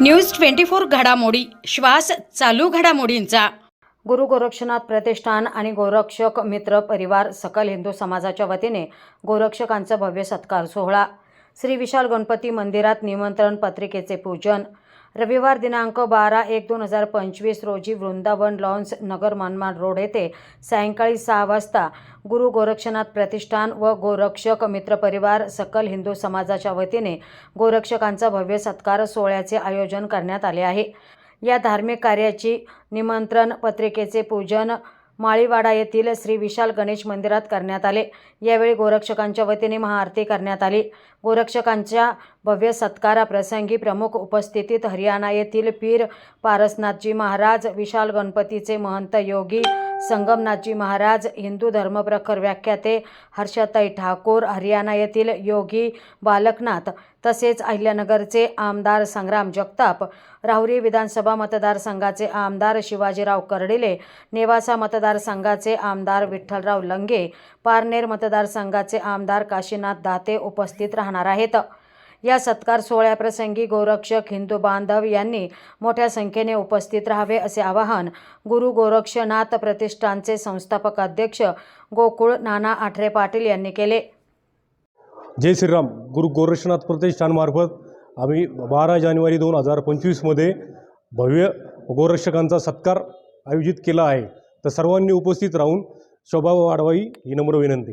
News twenty four घडामोडी. श्वास चालू घडामोडींचा. गुरु गोरक्षनाथ प्रतिष्ठान आणि गोरक्षक मित्र परिवार सकल हिंदू समाजाच्या वतीने गोरक्षकांचा भव्य सत्कार सोहळा श्री विशाल गणपती मंदिरात निमंत्रण पत्रिकेचे पूजन. रविवार दिनांक बारा एक दोन हजार पंचवीस रोजी वृंदावन लॉन्स नगर मनमाड रोड येथे सायंकाळी सहा वाजता गुरु गोरक्षनाथ प्रतिष्ठान व गोरक्षक मित्रपरिवार सकल हिंदू समाजाच्या वतीने गोरक्षकांचा भव्य सत्कार सोहळ्याचे आयोजन करण्यात आले आहे. या धार्मिक कार्याची निमंत्रण पत्रिकेचे पूजन माळीवाडा येथील श्री विशाल गणेश मंदिरात करण्यात आले. यावेळी गोरक्षकांच्या वतीने महाआरती करण्यात आली. गोरक्षकांच्या भव्य सत्काराप्रसंगी प्रमुख उपस्थितीत हरियाणा येथील पीर पारसनाथजी महाराज विशाल गणपतीचे महंत योगी संगमनाथजी महाराज हिंदू धर्मप्रखर व्याख्याते हर्षताई ठाकूर हरियाणा येथील योगी बालकनाथ तसेच अहिल्यानगरचे आमदार संग्राम जगताप राहुरी विधानसभा मतदारसंघाचे आमदार शिवाजीराव कर्डिले नेवासा मतदारसंघाचे आमदार विठ्ठलराव लंगे पारनेर मतदारसंघाचे आमदार काशीनाथ दाते उपस्थित राहणार आहेत. या सत्कार सोहळ्याप्रसंगी गोरक्षक हिंदू बांधव यांनी मोठ्या संख्येने उपस्थित राहावे असे आवाहन गुरु गोरक्षनाथ प्रतिष्ठानचे संस्थापक अध्यक्ष गोकुळ नाना आठरे पाटील यांनी केले. जय श्रीराम. गुरु गोरक्षनाथ प्रतिष्ठानमार्फत आम्ही बारा जानेवारी दोन हजार पंचवीसमध्ये भव्य गोरक्षकांचा सत्कार आयोजित केला आहे. तर सर्वांनी उपस्थित राहून शोभा वाढवावी ही नम्र विनंती.